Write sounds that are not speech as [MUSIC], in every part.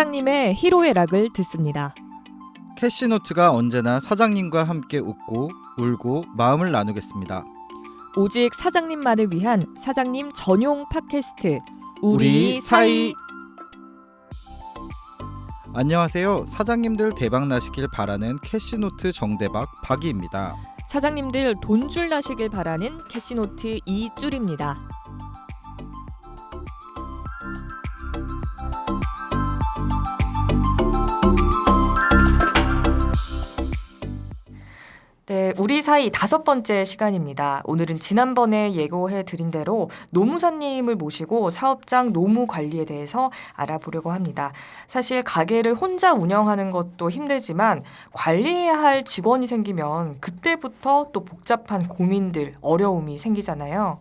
사장님의 희로의 락을 듣습니다. 캐시노트가 언제나 사장님과 함께 웃고 울고 마음을 나누겠습니다. 오직 사장님만을 위한 사장님 전용 팟캐스트 우리 우리 사이 사이 안녕하세요. 사장님들 대박 나시길 바라는 캐시노트 정대박 박이입니다. 사장님들 돈줄 나시길 바라는 캐시노트 이줄입니다. 네, 우리 사이 다섯 번째 시간입니다. 오늘은 지난번에 예고해 드린 대로 노무사님을 모시고 사업장 노무 관리에 대해서 알아보려고 합니다. 사실 가게를 혼자 운영하는 것도 힘들지만 관리해야 할 직원이 생기면 그때부터 또 복잡한 고민들, 어려움이 생기잖아요.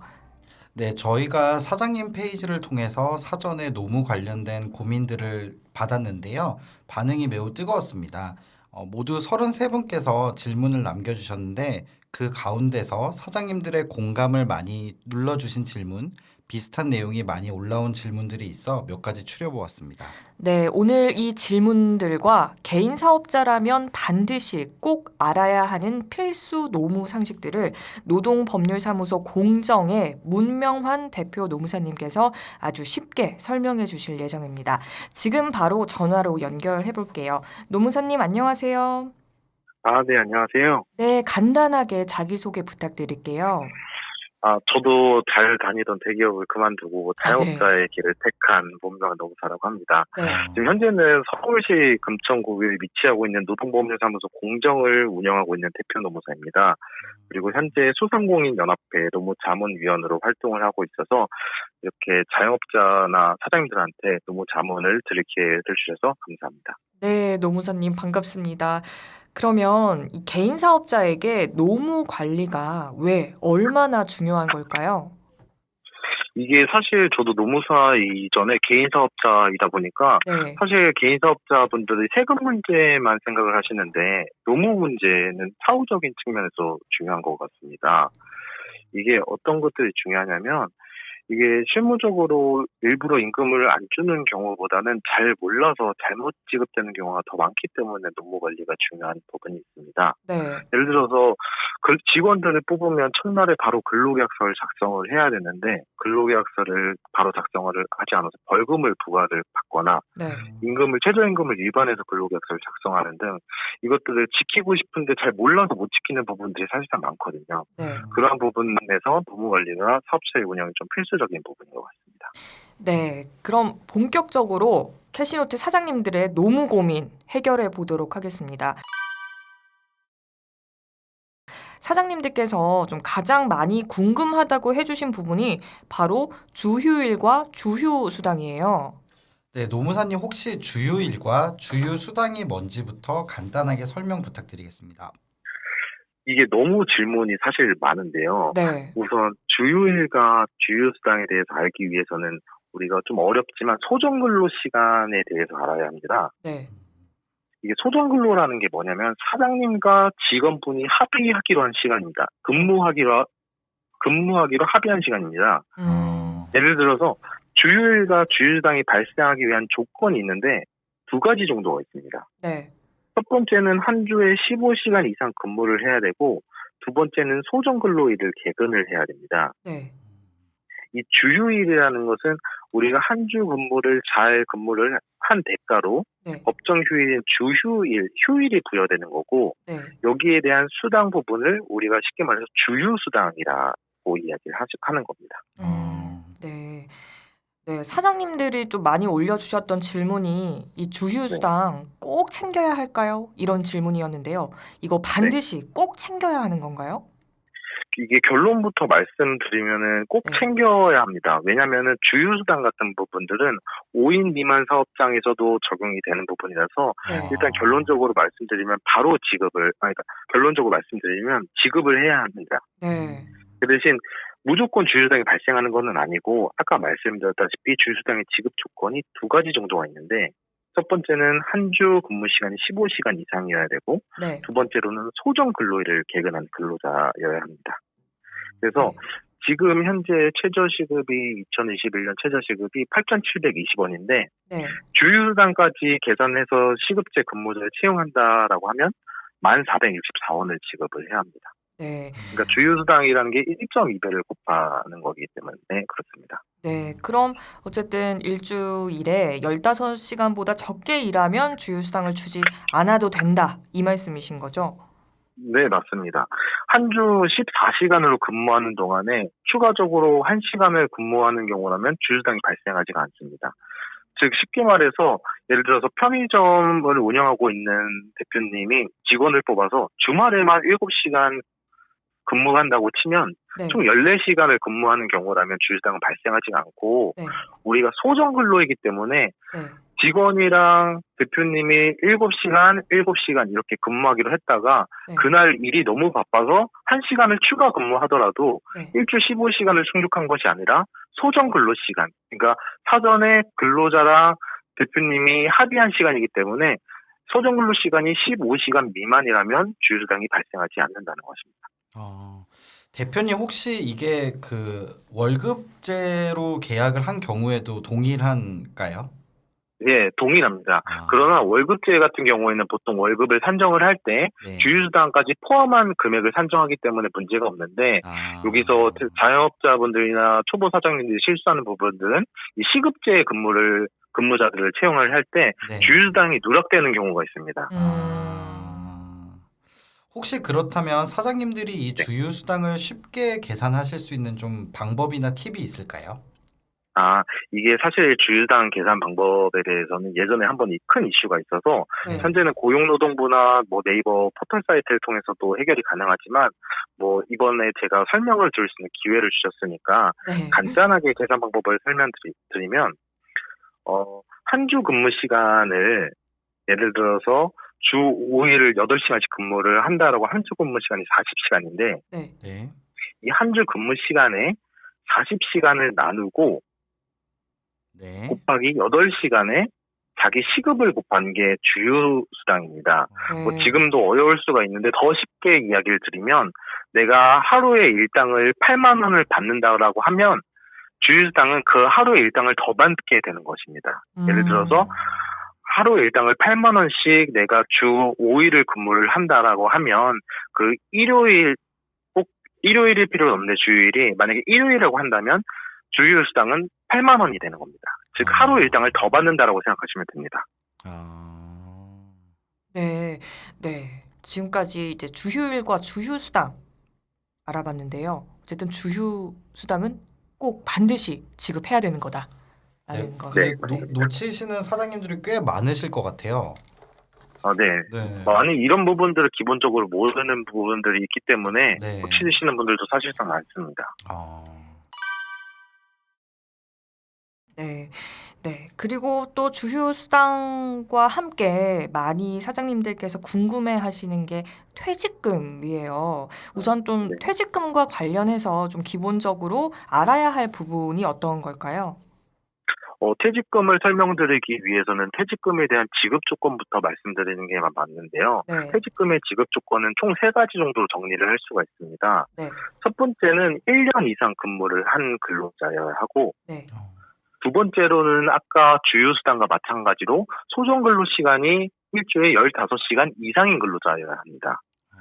네, 저희가 사장님 페이지를 통해서 사전에 노무 관련된 고민들을 받았는데요. 반응이 매우 뜨거웠습니다. 어, 모두 33분께서 질문을 남겨주셨는데 그 가운데서 사장님들의 공감을 많이 눌러주신 질문, 비슷한 내용이 많이 올라온 질문들이 있어 몇 가지 추려보았습니다. 네, 오늘 이 질문들과 개인 사업자라면 반드시 꼭 알아야 하는 필수 노무 상식들을 노동법률사무소 공정의 문명환 대표 노무사님께서 아주 쉽게 설명해 주실 예정입니다. 지금 바로 전화로 연결해 볼게요. 노무사님 안녕하세요. 아, 네, 안녕하세요. 네, 간단하게 자기소개 부탁드릴게요. 아, 저도 잘 다니던 대기업을 그만두고 아, 네. 자영업자의 길을 택한 본명은 노무사라고 합니다. 네. 지금 현재는 서울시 금천구에 위치하고 있는 노동법률사무소 공정을 운영하고 있는 대표 노무사입니다. 그리고 현재 소상공인 연합회 노무자문위원으로 활동을 하고 있어서 이렇게 자영업자나 사장님들한테 노무자문을 드릴 기회를 주셔서 감사합니다. 네, 노무사님 반갑습니다. 그러면 이 개인 사업자에게 노무 관리가 왜 얼마나 중요한 걸까요? 이게 사실 저도 노무사 이전에 개인 사업자이다 보니까 네. 사실 개인 사업자분들이 세금 문제만 생각을 하시는데 노무 문제는 사후적인 측면에서 중요한 것 같습니다. 이게 어떤 것들이 중요하냐면 이게 실무적으로 일부러 임금을 안 주는 경우보다는 잘 몰라서 잘못 지급되는 경우가 더 많기 때문에 노무 관리가 중요한 부분이 있습니다. 네. 예를 들어서 그 직원들을 뽑으면 첫날에 바로 근로계약서를 작성을 해야 되는데 근로계약서를 바로 작성을 하지 않아서 벌금을 부과를 받거나 네. 임금을 최저임금을 위반해서 근로계약서를 작성하는 등 이것들을 지키고 싶은데 잘 몰라서 못 지키는 부분들이 사실상 많거든요. 네. 그러한 부분에서 노무 관리가 사업체의 운영이 좀 필수 적인 부분인 것 같습니다. 네. 그럼 본격적으로 캐시노트 사장님들의 노무 고민 해결해 보도록 하겠습니다. 사장님들께서 좀 가장 많이 궁금하다고 해주신 부분이 바로 주휴일과 주휴 수당이에요. 네, 노무사님 혹시 주휴일과 주휴 수당이 뭔지부터 간단하게 설명 부탁드리겠습니다. 이게 너무 질문이 사실 많은데요. 네. 우선 주휴일과 주휴수당에 대해서 알기 위해서는 우리가 좀 어렵지만 소정근로 시간에 대해서 알아야 합니다. 네. 이게 소정근로라는 게 뭐냐면 사장님과 직원분이 합의하기로 한 시간입니다. 근무하기로 근무하기로 합의한 시간입니다. 음. 예를 들어서 주휴일과 주휴수당이 발생하기 위한 조건이 있는데 두 가지 정도가 있습니다. 네. 첫 번째는 한 주에 15시간 이상 근무를 해야 되고 두 번째는 소정 근로일을 개근을 해야 됩니다. 네. 이 주휴일이라는 것은 우리가 한 주 근무를 잘 근무를 한 대가로 네. 법정 휴일인 주휴일, 휴일이 부여되는 거고 네. 여기에 대한 수당 부분을 우리가 쉽게 말해서 주휴수당이라고 이야기를 하- 하는 겁니다. 음, 네. 네, 사장님들이 좀 많이 올려주셨던 질문이 이 주휴수당 꼭 챙겨야 할까요? 이런 질문이었는데요. 이거 반드시 꼭 챙겨야 하는 건가요? 이게 결론부터 말씀드리면은 꼭 네. 챙겨야 합니다. 왜냐면은 주휴수당 같은 부분들은 5인 미만 사업장에서도 적용이 되는 부분이라서 네. 일단 결론적으로 말씀드리면 바로 지급을 아니 그러니까 결론적으로 말씀드리면 지급을 해야 합니다. 네. 그 대신 무조건 주휴수당이 발생하는 것은 아니고 아까 말씀드렸다시피 주휴수당의 지급 조건이 두 가지 정도가 있는데 첫 번째는 한 주 근무 시간이 15시간 이상이어야 되고 네. 두 번째로는 소정 근로일을 개근한 근로자여야 합니다. 그래서 네. 지금 현재 최저 시급이 2021년 최저 시급이 8,720원인데 네. 주휴수당까지 계산해서 시급제 근무자를 채용한다라고 하면 1,464원을 지급을 해야 합니다. 네. 그러니까 주휴수당이라는 게 1.2배를 곱하는 거기 때문에 그렇습니다. 네. 그럼 어쨌든 일주일에 15시간보다 적게 일하면 주휴수당을 주지 않아도 된다. 이 말씀이신 거죠? 네, 맞습니다. 한 주 14시간으로 근무하는 동안에 추가적으로 1시간을 근무하는 경우라면 주휴수당이 발생하지가 않습니다. 즉 쉽게 말해서 예를 들어서 편의점을 운영하고 있는 대표님이 직원을 뽑아서 주말에만 7시간 근무한다고 치면 네. 총 14시간을 근무하는 경우라면 주휴수당은 발생하지 않고 네. 우리가 소정 근로이기 때문에 네. 직원이랑 대표님이 7시간, 7시간 이렇게 근무하기로 했다가 네. 그날 일이 너무 바빠서 1시간을 추가 근무하더라도 네. 일주 15시간을 충족한 것이 아니라 소정 근로 시간. 그러니까 사전에 근로자랑 대표님이 합의한 시간이기 때문에 소정 근로 시간이 15시간 미만이라면 주휴수당이 발생하지 않는다는 것입니다. 어, 대표님 혹시 이게 그 월급제로 계약을 한 경우에도 동일한가요? 예, 동일합니다. 아, 그러나 월급제 같은 경우에는 보통 월급을 산정을 할 때 네. 주휴수당까지 포함한 금액을 산정하기 때문에 문제가 없는데 아, 여기서 자영업자분들이나 초보 사장님들이 실수하는 부분들은 이 시급제 근무를 근무자들을 채용을 할때 네. 주휴수당이 누락되는 경우가 있습니다. 음. 아, 혹시 그렇다면 사장님들이 이 네. 주휴수당을 쉽게 계산하실 수 있는 좀 방법이나 팁이 있을까요? 아, 이게 사실 주휴수당 계산 방법에 대해서는 예전에 한번 이큰 이슈가 있어서 네. 현재는 고용노동부나 뭐 네이버 포털 사이트를 통해서도 해결이 가능하지만 뭐 이번에 제가 설명을 드릴 수 있는 기회를 주셨으니까 네. 간단하게 계산 방법을 설명드리면 어, 한 주 근무 시간을 예를 들어서 주 5일을 8시간씩 근무를 한다라고 한 주 근무 시간이 40시간인데 네. 네. 이 한 주 근무 시간에 40시간을 나누고 네. 곱하기 8시간에 자기 시급을 곱한 게 주휴수당입니다. 네. 뭐 지금도 어려울 수가 있는데 더 쉽게 이야기를 드리면 내가 하루에 일당을 8만 원을 받는다라고 하면 주휴수당은 그 하루의 일당을 더 받게 되는 것입니다. 예를 음. 들어서 하루 일당을 8만 원씩 내가 주 5일을 근무를 한다라고 하면 그 일요일 꼭 일요일일 필요는 없는데 주일이 만약에 일요일이라고 한다면 주휴수당은 8만 원이 되는 겁니다. 즉 아. 하루 일당을 더 받는다라고 생각하시면 됩니다. 아, 네, 네. 지금까지 이제 주휴일과 주휴 수당 알아봤는데요. 어쨌든 주휴 수당은 꼭 반드시 지급해야 되는 거다라는 네. 거. 근데 네, 노, 놓치시는 사장님들이 꽤 많으실 것 같아요. 아, 네. 네. 아니 이런 부분들을 기본적으로 모르는 부분들이 있기 때문에 네. 놓치시는 분들도 사실상 많습니다. 아, 네. 네. 그리고 또 주휴 수당과 함께 많이 사장님들께서 궁금해 하시는 게 퇴직금이에요. 우선 좀 네. 퇴직금과 관련해서 좀 기본적으로 알아야 할 부분이 어떤 걸까요? 어, 퇴직금을 설명드리기 위해서는 퇴직금에 대한 지급 조건부터 말씀드리는 게 맞는데요. 네. 퇴직금의 지급 조건은 총 세 가지 정도로 정리를 할 수가 있습니다. 네. 첫 번째는 1년 이상 근무를 한 근로자여야 하고, 네. 어, 두 번째로는 아까 주휴수당과 마찬가지로 소정 근로 시간이 일주일에 15시간 이상인 근로자여야 합니다. 어,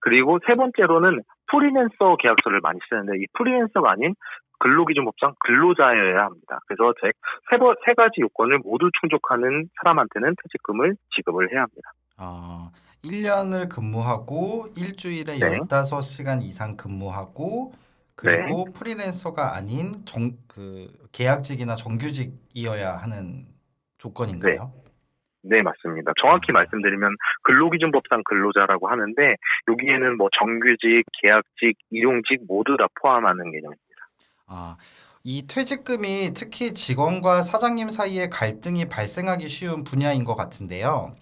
그리고 세 번째로는 프리랜서 계약서를 많이 쓰는데 이 프리랜서가 아닌 근로기준법상 근로자여야 합니다. 그래서 제 세, 번- 세 가지 요건을 모두 충족하는 사람한테는 퇴직금을 지급을 해야 합니다. 아, 1년을 근무하고 일주일에 네. 15시간 이상 근무하고 그리고 프리랜서가 아닌 정, 그 계약직이나 정규직이어야 하는 조건인가요? 네, 맞습니다. 정확히 말씀드리면 근로기준법상 근로자라고 하는데 여기에는 뭐 정규직, 계약직, 일용직 모두 다 포함하는 개념입니다. 아, 이 퇴직금이 특히 직원과 사장님 사이에 갈등이 발생하기 쉬운 분야인 것 같은데요.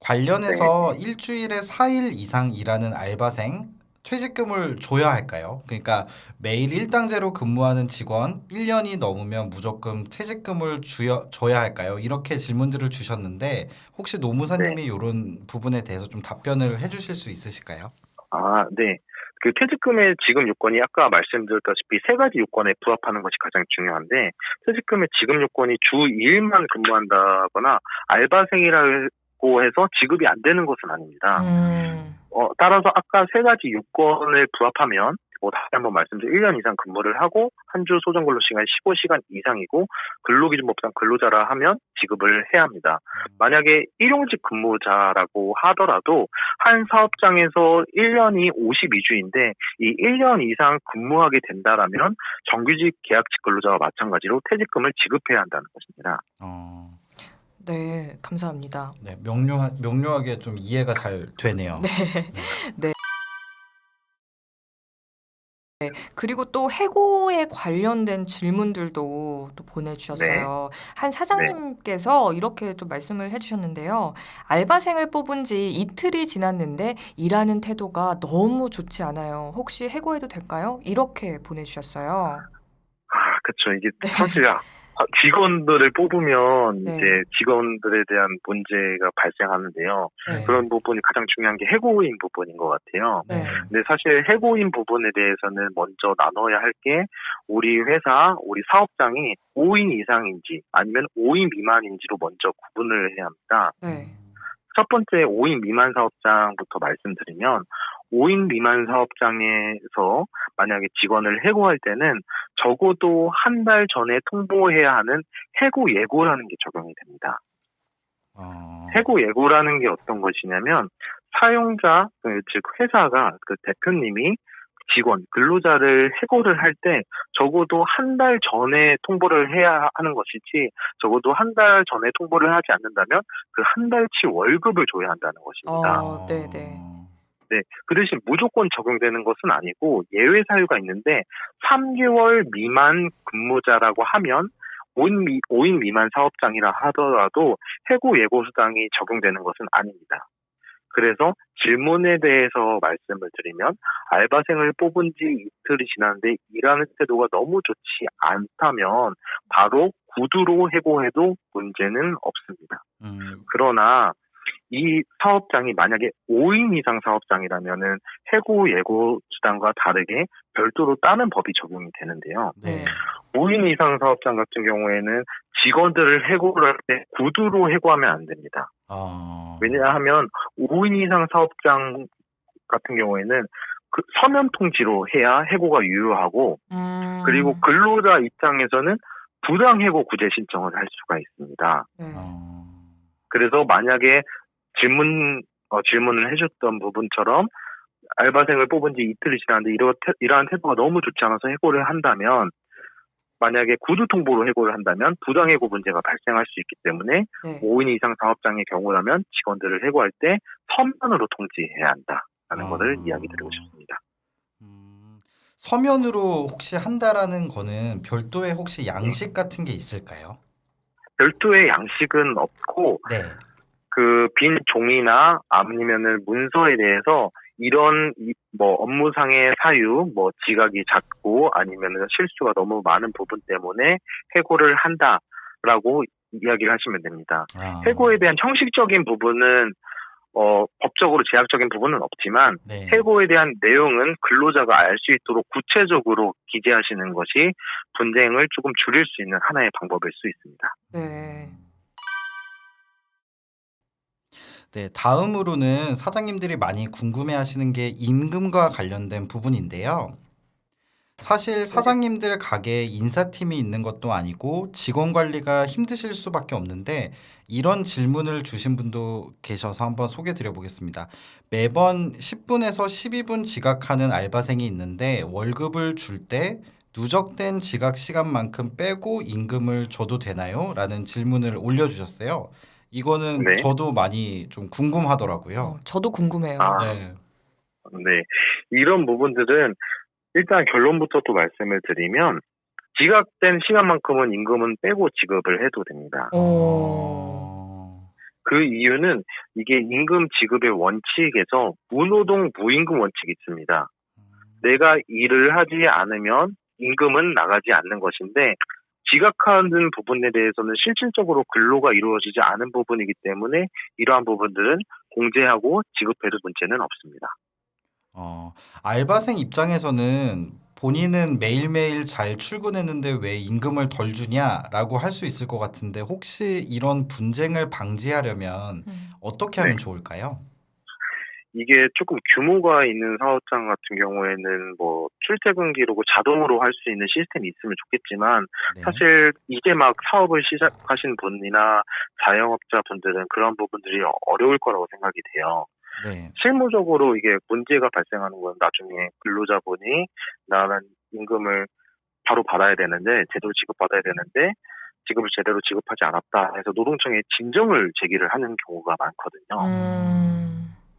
관련해서 일주일에 4일 이상 일하는 알바생 퇴직금을 줘야 할까요? 그러니까 매일 일당제로 근무하는 직원 1년이 넘으면 무조건 퇴직금을 주여, 줘야 할까요? 이렇게 질문들을 주셨는데 혹시 노무사님이 이런 부분에 대해서 좀 답변을 해주실 수 있으실까요? 아, 네. 그 퇴직금의 지급 요건이 아까 말씀드렸다시피 세 가지 요건에 부합하는 것이 가장 중요한데 퇴직금의 지급 요건이 주 2일만 근무한다거나 알바생이라고 해서 지급이 안 되는 것은 아닙니다. 음. 어, 따라서 아까 세 가지 요건을 부합하면 뭐 다시 한번 말씀드려 1년 이상 근무를 하고 한 주 소정 근로 시간이 15시간 이상이고 근로기준법상 근로자라 하면 지급을 해야 합니다. 만약에 일용직 근무자라고 하더라도 한 사업장에서 1년이 52주인데 이 1년 이상 근무하게 된다라면 정규직 계약직 근로자와 마찬가지로 퇴직금을 지급해야 한다는 것입니다. 어, 네, 감사합니다. 네, 명료하, 명료하게 좀 이해가 잘 되네요. [LAUGHS] 그리고 또 해고에 관련된 질문들도 또 보내주셨어요. 한 사장님께서 이렇게 좀 말씀을 해주셨는데요. 알바생을 뽑은 지 이틀이 지났는데 일하는 태도가 너무 좋지 않아요. 혹시 해고해도 될까요? 이렇게 보내주셨어요. 아, 그쵸. 이게 사실 아, 직원들을 뽑으면 네. 이제 직원들에 대한 문제가 발생하는데요. 네. 그런 부분이 가장 중요한 게 해고인 부분인 것 같아요. 네. 근데 사실 해고인 부분에 대해서는 먼저 나눠야 할 게 우리 회사, 우리 사업장이 5인 이상인지 아니면 5인 미만인지로 먼저 구분을 해야 합니다. 네. 첫 번째 5인 미만 사업장부터 말씀드리면 5인 미만 사업장에서 만약에 직원을 해고할 때는 적어도 한 달 전에 통보해야 하는 해고 예고라는 게 적용이 됩니다. 어, 해고 예고라는 게 어떤 것이냐면 사용자 그, 즉 회사가 그 대표님이 직원 근로자를 해고를 할 때 적어도 한 달 전에 통보를 해야 하는 것이지 적어도 한 달 전에 통보를 하지 않는다면 그 한 달치 월급을 줘야 한다는 것입니다. 어, 네, 네. 네, 그 대신 무조건 적용되는 것은 아니고 예외 사유가 있는데 3개월 미만 근무자라고 하면 5인, 미, 5인 미만 사업장이라 하더라도 해고 예고 수당이 적용되는 것은 아닙니다. 그래서 질문에 대해서 말씀을 드리면 알바생을 뽑은 지 이틀이 지났는데 일하는 태도가 너무 좋지 않다면 바로 구두로 해고해도 문제는 없습니다. 음, 그러나 이 사업장이 만약에 5인 이상 사업장이라면은 해고 예고 수당과 다르게 별도로 다른 법이 적용이 되는데요. 네. 5인 이상 사업장 같은 경우에는 직원들을 해고를 할 때 구두로 해고하면 안 됩니다. 어, 왜냐하면 5인 이상 사업장 같은 경우에는 그 서면 통지로 해야 해고가 유효하고 음. 그리고 근로자 입장에서는 부당 해고 구제 신청을 할 수가 있습니다. 네. 어, 그래서 만약에 질문 어, 질문을 해줬던 부분처럼 알바생을 뽑은 지 이틀이 지났는데 이러, 태, 이러한 태도가 너무 좋지 않아서 해고를 한다면 만약에 구두 통보로 해고를 한다면 부당해고 문제가 발생할 수 있기 때문에 네. 5인 이상 사업장의 경우라면 직원들을 해고할 때 서면으로 통지해야 한다라는 아. 것을 이야기 드리고 싶습니다. 음, 서면으로 혹시 한다라는 거는 별도의 혹시 양식 같은 게 있을까요? 별도의 양식은 없고 네. 그 빈 종이나 아니면은 문서에 대해서 이런 이- 뭐 업무상의 사유, 뭐 지각이 잦고 아니면은 실수가 너무 많은 부분 때문에 해고를 한다라고 이야기를 하시면 됩니다. 아, 해고에 대한 형식적인 부분은 어 법적으로 제약적인 부분은 없지만 네. 해고에 대한 내용은 근로자가 알 수 있도록 구체적으로 기재하시는 것이 분쟁을 조금 줄일 수 있는 하나의 방법일 수 있습니다. 네. 네, 다음으로는 사장님들이 많이 궁금해 하시는 게 임금과 관련된 부분인데요. 사실 사장님들 가게에 인사팀이 있는 것도 아니고 직원 관리가 힘드실 수밖에 없는데 이런 질문을 주신 분도 계셔서 한번 소개 드려 보겠습니다. 매번 10분에서 12분 지각하는 알바생이 있는데 월급을 줄 때 누적된 지각 시간만큼 빼고 임금을 줘도 되나요? 라는 질문을 올려주셨어요. 이거는 네. 저도 많이 좀 궁금하더라고요. 어, 저도 궁금해요. 아. 네. 네. 이런 부분들은 일단 결론부터 또 말씀을 드리면 지각된 시간만큼은 임금은 빼고 지급을 해도 됩니다. 어. 어. 그 이유는 이게 임금 지급의 원칙에서 무노동 무임금 원칙이 있습니다. 내가 일을 하지 않으면 임금은 나가지 않는 것인데 지각하는 부분에 대해서는 실질적으로 근로가 이루어지지 않은 부분이기 때문에 이러한 부분들은 공제하고 지급해도 문제는 없습니다. 어, 알바생 입장에서는 본인은 매일매일 잘 출근했는데 왜 임금을 덜 주냐라고 할 수 있을 것 같은데 혹시 이런 분쟁을 방지하려면 음. 어떻게 하면 네. 좋을까요? 이게 조금 규모가 있는 사업장 같은 경우에는 뭐 출퇴근 기록을 자동으로 할 수 있는 시스템이 있으면 좋겠지만 네. 사실 이제 막 사업을 시작하신 분이나 자영업자 분들은 그런 부분들이 어려울 거라고 생각이 돼요. 네. 실무적으로 이게 문제가 발생하는 건 나중에 근로자분이 나는 임금을 바로 받아야 되는데 제대로 지급받아야 되는데 지급을 제대로 지급하지 않았다 해서 노동청에 진정을 제기를 하는 경우가 많거든요. 음.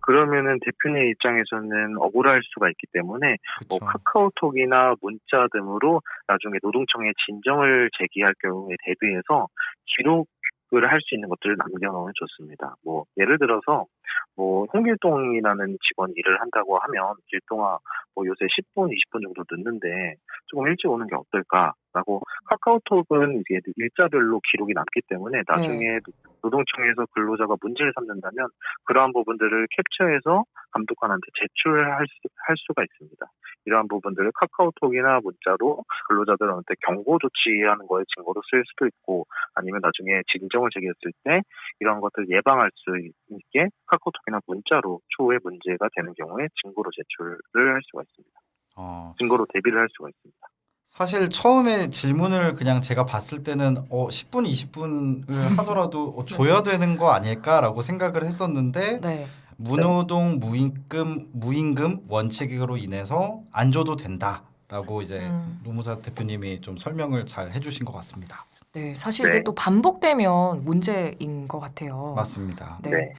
그러면은 대표님 입장에서는 억울할 수가 있기 때문에 뭐. 카카오톡이나 문자 등으로 나중에 노동청에 진정을 제기할 경우에 대비해서 기록을 할 수 있는 것들을 남겨놓으면 좋습니다. 뭐 예를 들어서 뭐 홍길동이라는 직원이 일을 한다고 하면 길동아 뭐 요새 10분, 20분 정도 늦는데 조금 일찍 오는 게 어떨까라고 카카오톡은 이게 일자별로 기록이 남기 때문에 나중에 노동청에서 근로자가 문제를 삼는다면 그러한 부분들을 캡처해서 감독관한테 제출할 수, 할 수가 있습니다. 이러한 부분들을 카카오톡이나 문자로 근로자들한테 경고 조치하는 거에 증거로 쓸 수도 있고 아니면 나중에 진정을 제기했을 때 이런 것들 예방할 수 있게 카카오톡 이나 문자로 추후에 문제가 되는 경우에 증거로 제출을 할 수가 있습니다. 어, 증거로 대비를 할 수가 있습니다. 사실 처음에 질문을 그냥 제가 봤을 때는 어 10분, 20분을 [LAUGHS] 하더라도 어, 줘야 되는 거 아닐까라고 생각을 했었는데 네. 무노동 무임금 무임금 원칙으로 인해서 안 줘도 된다라고 이제 음. 노무사 대표님이 좀 설명을 잘 해주신 것 같습니다. 네. 사실 네. 이게 또 반복되면 문제인 것 같아요. 맞습니다. 네. 네.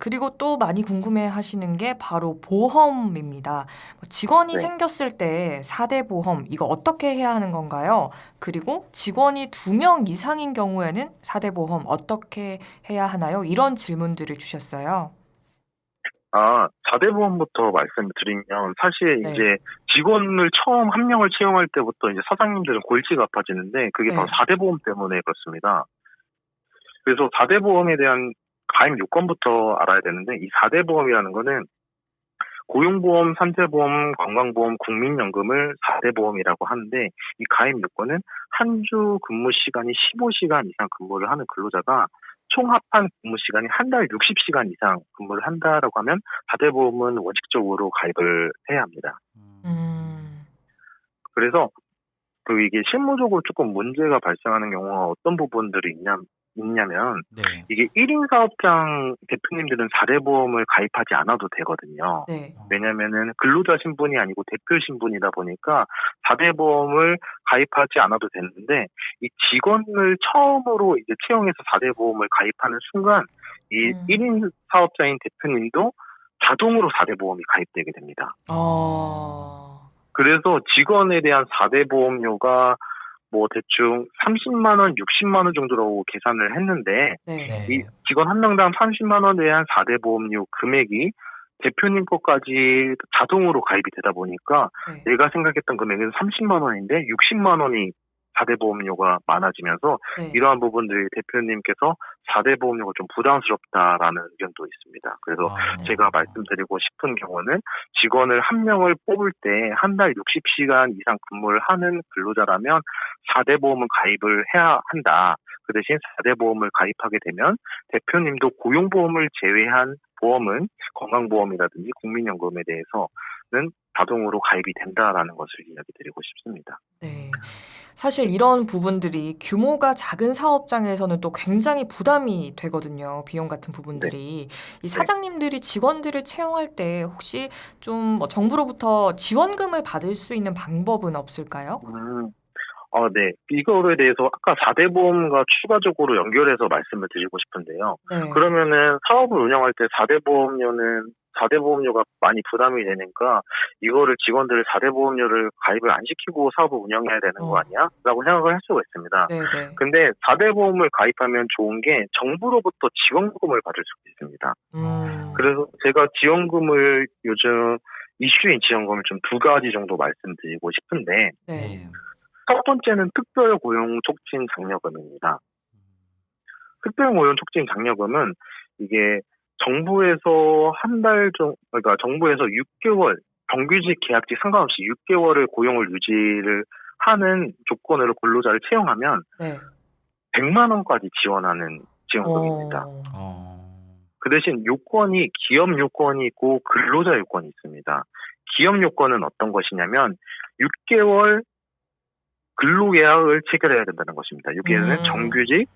그리고 또 많이 궁금해 하시는 게 바로 보험입니다. 뭐 직원이 네. 생겼을 때 4대 보험, 이거 어떻게 해야 하는 건가요? 그리고 직원이 두명 이상인 경우에는 4대 보험 어떻게 해야 하나요? 이런 질문들을 주셨어요. 아, 4대 보험부터 말씀을 드리면 사실 네. 이제 직원을 처음 한 명을 채용할 때부터 이제 사장님들은 골치가 아파지는데 그게 네. 바로 4대 보험 때문에 그렇습니다. 그래서 4대 보험에 대한 가입 요건부터 알아야 되는데 이 4대 보험이라는 거는 고용보험, 산재보험, 건강보험, 국민연금을 4대 보험이라고 하는데 이 가입 요건은 한 주 근무 시간이 15시간 이상 근무를 하는 근로자가 총 합한 근무 시간이 한 달 60시간 이상 근무를 한다라고 하면 4대 보험은 원칙적으로 가입을 해야 합니다. 음. 그래서 그 이게 실무적으로 조금 문제가 발생하는 경우가 어떤 부분들이 있냐, 있냐면 네. 이게 1인 사업장 대표님들은 4대 보험을 가입하지 않아도 되거든요. 네. 왜냐면은 근로자 신분이 아니고 대표 신분이다 보니까 4대 보험을 가입하지 않아도 되는데 이 직원을 처음으로 이제 채용해서 4대 보험을 가입하는 순간 이 음. 1인 사업자인 대표님도 자동으로 4대 보험이 가입되게 됩니다. 어. 그래서 직원에 대한 4대 보험료가 뭐 대충 30만 원, 60만 원 정도로 계산을 했는데 네. 네. 이 직원 한 명당 30만 원에 대한 4대 보험료 금액이 대표님 것까지 자동으로 가입이 되다 보니까 네. 내가 생각했던 금액은 30만 원인데 60만 원이 4대 보험료가 많아지면서 네. 이러한 부분들이 대표님께서 4대 보험료가 좀 부담스럽다라는 의견도 있습니다. 그래서 아, 네. 제가 말씀드리고 싶은 경우는 직원을 한 명을 뽑을 때 한 달 60시간 이상 근무를 하는 근로자라면 4대 보험을 가입을 해야 한다. 그 대신 4대 보험을 가입하게 되면 대표님도 고용보험을 제외한 보험은 건강보험이라든지 국민연금에 대해서 는 자동으로 가입이 된다라는 것을 이야기 드리고 싶습니다. 네. 사실 이런 부분들이 규모가 작은 사업장에서는 또 굉장히 부담이 되거든요. 비용 같은 부분들이. 이 사장님들이 직원들을 채용할 때 혹시 좀뭐 정부로부터 지원금을 받을 수 있는 방법은 없을까요? 음, 어, 네. 이거에 대해서 아까 4대 보험과 추가적으로 연결해서 말씀을 드리고 싶은데요. 네. 그러면은 사업을 운영할 때 4대 보험료는 4대 보험료가 많이 부담이 되니까 이거를 직원들을 4대 보험료를 가입을 안 시키고 사업을 운영해야 되는 어. 거 아니야? 라고 생각을 할 수가 있습니다. 네, 네. 근데 4대 보험을 가입하면 좋은 게 정부로부터 지원금을 받을 수 있습니다. 음. 그래서 제가 지원금을 요즘 이슈인 지원금을 좀 두 가지 정도 말씀드리고 싶은데 네. 네. 첫 번째는 특별 고용 촉진 장려금입니다. 특별 고용 촉진 장려금은 이게 정부에서 한 달 정, 그러니까 정부에서 6개월 정규직 계약직 상관없이 6개월을 고용을 유지를 하는 조건으로 근로자를 채용하면 네. 100만 원까지 지원하는 지원금입니다. 어, 어. 그 대신 요건이 기업 요건이 있고 근로자 요건이 있습니다. 기업 요건은 어떤 것이냐면 6개월 근로계약을 체결해야 된다는 것입니다. 여기에는 음. 정규직,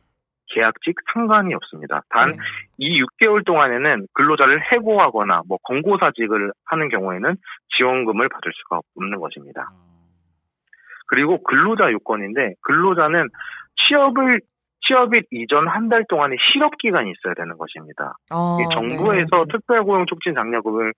계약직 상관이 없습니다. 단 네. 이 6개월 동안에는 근로자를 해고하거나 뭐 권고사직을 하는 경우에는 지원금을 받을 수가 없는 것입니다. 그리고 근로자 요건인데 근로자는 취업을 취업일 이전 한 달 동안의 실업 기간이 있어야 되는 것입니다. 어, 이 정부에서 네. 특별고용 촉진 장려금을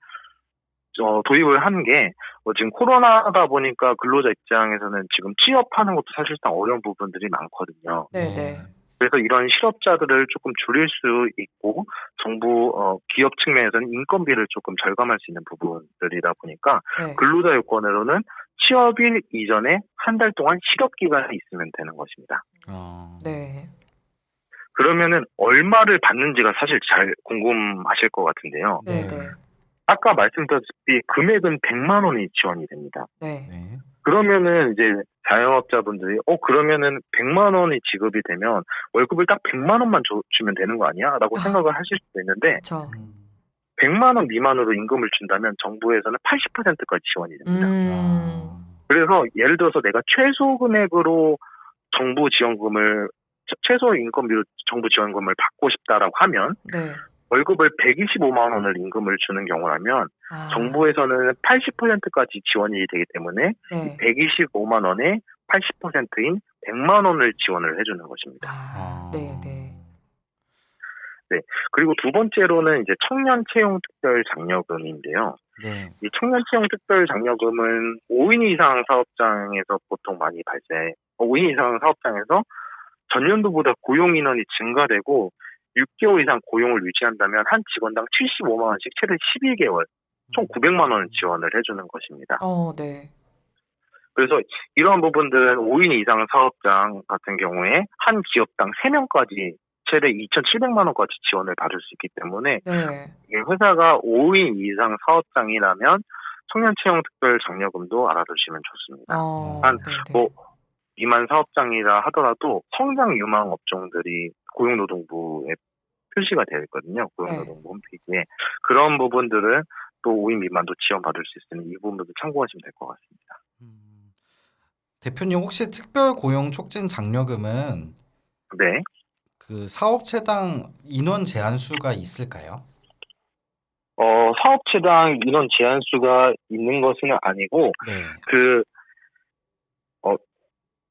어, 도입을 한게 어, 지금 코로나다 보니까 근로자 입장에서는 지금 취업하는 것도 사실상 어려운 부분들이 많거든요. 네, 네. 그래서 이런 실업자들을 조금 줄일 수 있고 정부 어, 기업 측면에서는 인건비를 조금 절감할 수 있는 부분들이다 보니까 네. 근로자 요건으로는 취업일 이전에 한 달 동안 실업 기간이 있으면 되는 것입니다. 어. 네. 그러면은 얼마를 받는지가 사실 잘 궁금하실 것 같은데요. 네, 네. 네. 아까 말씀드렸다시피 금액은 100만 원이 지원이 됩니다. 네. 네. 그러면은 이제 자영업자분들이 어 그러면은 100만 원이 지급이 되면 월급을 딱 100만 원만 줘, 주면 되는 거 아니야?라고 아. 생각을 하실 수도 있는데. 음. 100만 원 미만으로 임금을 준다면 정부에서는 80%까지 지원이 됩니다. 음. 아. 그래서 예를 들어서 내가 최소 금액으로 정부 지원금을 최- 최소 인건비로 정부 지원금을 받고 싶다라고 하면 네. 월급을 125만 원을 임금을 주는 경우라면 아, 정부에서는 80%까지 지원이 되기 때문에 네. 125만 원에 80%인 100만 원을 지원을 해주는 것입니다. 아, 네, 네. 그리고 두 번째로는 이제 청년 채용 특별 장려금인데요. 네. 이 청년 채용 특별 장려금은 5인 이상 사업장에서 보통 많이 발생, 5인 이상 사업장에서 전년도보다 고용 인원이 증가되고 6개월 이상 고용을 유지한다면 한 직원당 75만 원씩 최대 12개월, 총 900만 원을 지원을 해주는 것입니다. 어, 네. 그래서 이러한 부분들은 5인 이상 사업장 같은 경우에 한 기업당 3명까지 최대 2,700만 원까지 지원을 받을 수 있기 때문에 네. 회사가 5인 이상 사업장이라면 청년 채용 특별 장려금도 알아두시면 좋습니다. 어, 한, 네, 네. 뭐 이만 사업장이라 하더라도 성장 유망 업종들이 고용노동부에 표시가 되어 있거든요. 고용노동부 홈페이지에 그런 부분들은 또 5인 미만도 지원받을 수 있으니 이 부분도 참고하시면 될 것 같습니다. 음. 대표님 혹시 특별 고용 촉진 장려금은 네. 그 사업체당 인원 제한 수가 있을까요? 어, 사업체당 인원 제한 수가 있는 것은 아니고 네. 그 어,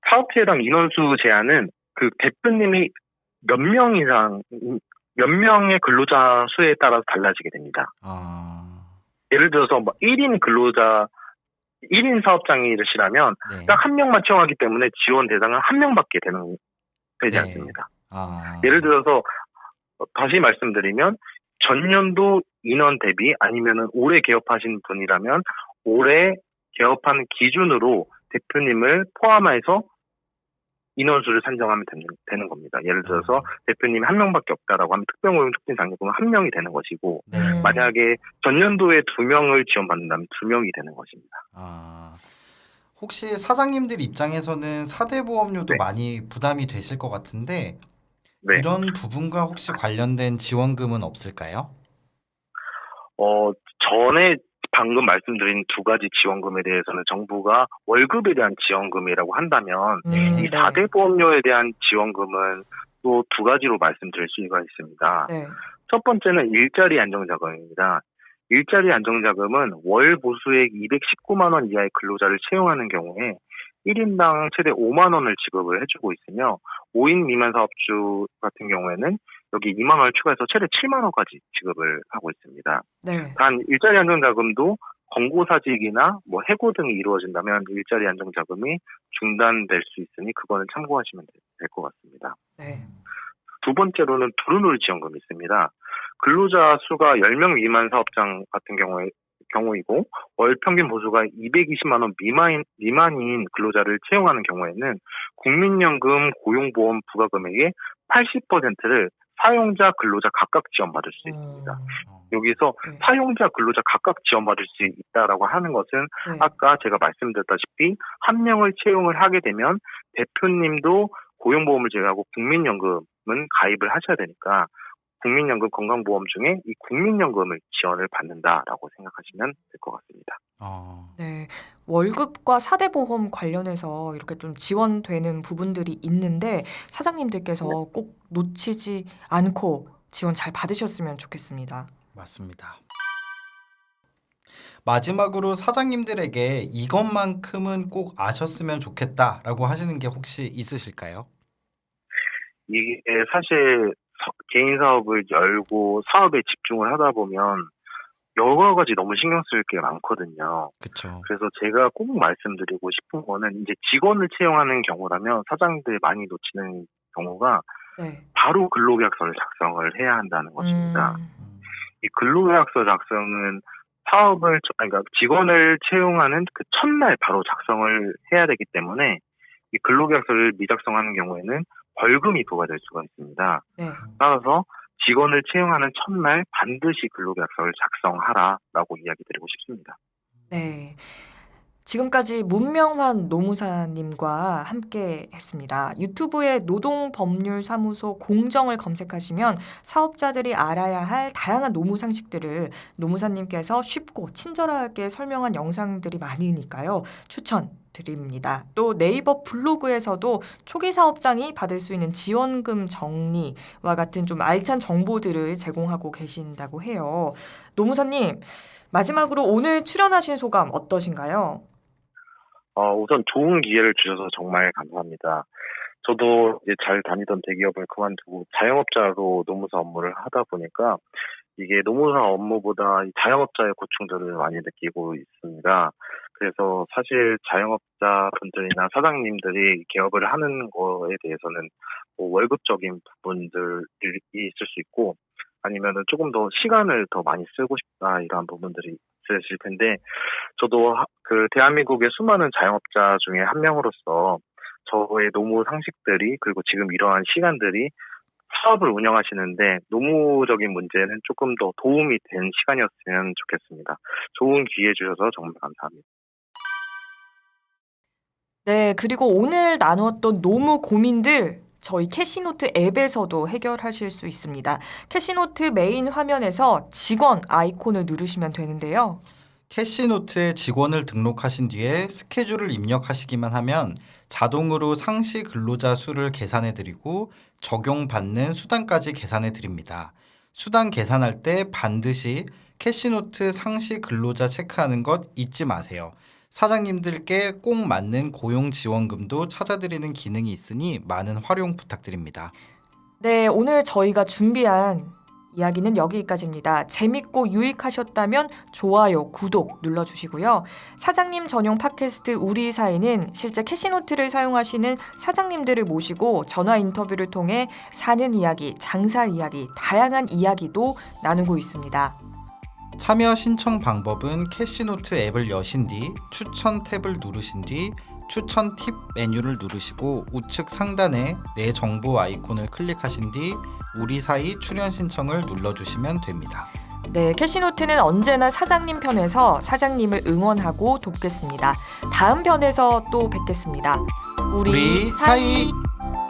사업체당 인원수 제한은 그 대표님이 몇 명 이상 몇 명의 근로자 수에 따라서 달라지게 됩니다. 아. 예를 들어서 뭐 1인 근로자 1인 사업장이시라면 네. 딱한 명만 채용하기 때문에 지원 대상은 한 명밖에 되는 되지 네. 않습니다. 아. 예를 들어서 어, 다시 말씀드리면 전년도 인원 대비 아니면은 올해 개업하신 분이라면 올해 개업한 기준으로 대표님을 포함해서 인원수를 산정하면 되는, 되는 겁니다. 예를 들어서 대표님이 한 명밖에 없다라고 하면 특별 고용 촉진 장려금은 한 명이 되는 것이고 네. 음. 만약에 전년도에 두 명을 지원받는다면 두 명이 되는 것입니다. 아. 혹시 사장님들 입장에서는 사대 보험료도 네. 많이 부담이 되실 것 같은데 네. 이런 부분과 혹시 관련된 지원금은 없을까요? 어, 전에 방금 말씀드린 두 가지 지원금에 대해서는 정부가 월급에 대한 지원금이라고 한다면 음, 이 네. 4대 보험료에 대한 지원금은 또 두 가지로 말씀드릴 수가 있습니다. 네. 첫 번째는 일자리 안정자금입니다. 일자리 안정자금은 월 보수액 219만 원 이하의 근로자를 채용하는 경우에 1인당 최대 5만 원을 지급을 해주고 있으며 5인 미만 사업주 같은 경우에는 여기 2만 원을 추가해서 최대 7만 원까지 지급을 하고 있습니다. 네. 단 일자리 안정자금도 권고사직이나 뭐 해고 등이 이루어진다면 일자리 안정자금이 중단될 수 있으니 그거는 참고하시면 될 것 같습니다. 네. 두 번째로는 두루누리 지원금이 있습니다. 근로자 수가 10명 미만 사업장 같은 경우에 경우이고 월 평균 보수가 220만 원 미만 미만인 근로자를 채용하는 경우에는 국민연금 고용보험 부과 금액의 80%를 사용자 근로자 각각 지원받을 수 있습니다. 어, 여기서 네. 사용자 근로자 각각 지원받을 수 있다라고 하는 것은 네. 아까 제가 말씀드렸다시피 한 명을 채용을 하게 되면 대표님도 고용보험을 제외하고 국민연금은 가입을 하셔야 되니까 국민연금 건강보험 중에 이 국민연금을 지원을 받는다라고 생각하시면 될 것 같습니다. 어, 네. 월급과 사대 보험 관련해서 이렇게 좀 지원되는 부분들이 있는데 사장님들께서 꼭 놓치지 않고 지원 잘 받으셨으면 좋겠습니다. 맞습니다. 마지막으로 사장님들에게 이것만큼은 꼭 아셨으면 좋겠다라고 하시는 게 혹시 있으실까요? 이게 사실 서- 개인 사업을 열고 사업에 집중을 하다 보면 여러 가지 너무 신경 쓸 게 많거든요. 그렇죠. 그래서 제가 꼭 말씀드리고 싶은 거는 이제 직원을 채용하는 경우라면 사장들이 많이 놓치는 경우가 네. 바로 근로계약서를 작성을 해야 한다는 것입니다. 음, 이 근로계약서 작성은 사업을 그러니까 직원을 채용하는 그 첫날 바로 작성을 해야 되기 때문에 이 근로계약서를 미작성하는 경우에는 벌금이 부과될 수가 있습니다. 네. 따라서 직원을 채용하는 첫날 반드시 근로계약서를 작성하라라고 이야기 드리고 싶습니다. 네. 지금까지 문명환 노무사님과 함께 했습니다. 유튜브에 노동법률사무소 공정을 검색하시면 사업자들이 알아야 할 다양한 노무 상식들을 노무사님께서 쉽고 친절하게 설명한 영상들이 많으니까요. 추천 드립니다. 또 네이버 블로그에서도 초기 사업장이 받을 수 있는 지원금 정리와 같은 좀 알찬 정보들을 제공하고 계신다고 해요. 노무사님, 마지막으로 오늘 출연하신 소감 어떠신가요? 어, 우선 좋은 기회를 주셔서 정말 감사합니다. 저도 이제 잘 다니던 대기업을 그만두고 자영업자로 노무사 업무를 하다 보니까 이게 노무사 업무보다 이 자영업자의 고충들을 많이 느끼고 있습니다. 그래서 사실 자영업자 분들이나 사장님들이 개업을 하는 거에 대해서는 뭐 월급적인 부분들이 있을 수 있고 아니면은 조금 더 시간을 더 많이 쓰고 싶다 이러한 부분들이 있으실 텐데 저도 하- 그 대한민국의 수많은 자영업자 중에 한 명으로서 저의 노무 상식들이 그리고 지금 이러한 시간들이 사업을 운영하시는데 노무적인 문제는 조금 더 도움이 된 시간이었으면 좋겠습니다. 좋은 기회 주셔서 정말 감사합니다. 네, 그리고 오늘 나누었던 노무 고민들 저희 캐시노트 앱에서도 해결하실 수 있습니다. 캐시노트 메인 화면에서 직원 아이콘을 누르시면 되는데요. 캐시노트에 직원을 등록하신 뒤에 스케줄을 입력하시기만 하면 자동으로 상시 근로자 수를 계산해 드리고 적용받는 수당까지 계산해 드립니다. 수당 계산할 때 반드시 캐시노트 상시 근로자 체크하는 것 잊지 마세요. 사장님들께 꼭 맞는 고용 지원금도 찾아드리는 기능이 있으니 많은 활용 부탁드립니다. 네, 오늘 저희가 준비한 이야기는 여기까지입니다. 재밌고 유익하셨다면 좋아요, 구독 눌러주시고요. 사장님 전용 팟캐스트 우리 사이는 실제 캐시노트를 사용하시는 사장님들을 모시고 전화 인터뷰를 통해 사는 이야기, 장사 이야기, 다양한 이야기도 나누고 있습니다. 참여 신청 방법은 캐시노트 앱을 여신 뒤 추천 탭을 누르신 뒤 추천 팁 메뉴를 누르시고 우측 상단에 내 정보 아이콘을 클릭하신 뒤 우리 사이 출연 신청을 눌러주시면 됩니다. 네, 캐시노트는 언제나 사장님 편에서 사장님을 응원하고 돕겠습니다. 다음 편에서 또 뵙겠습니다. 우리, 우리 사이. 사이.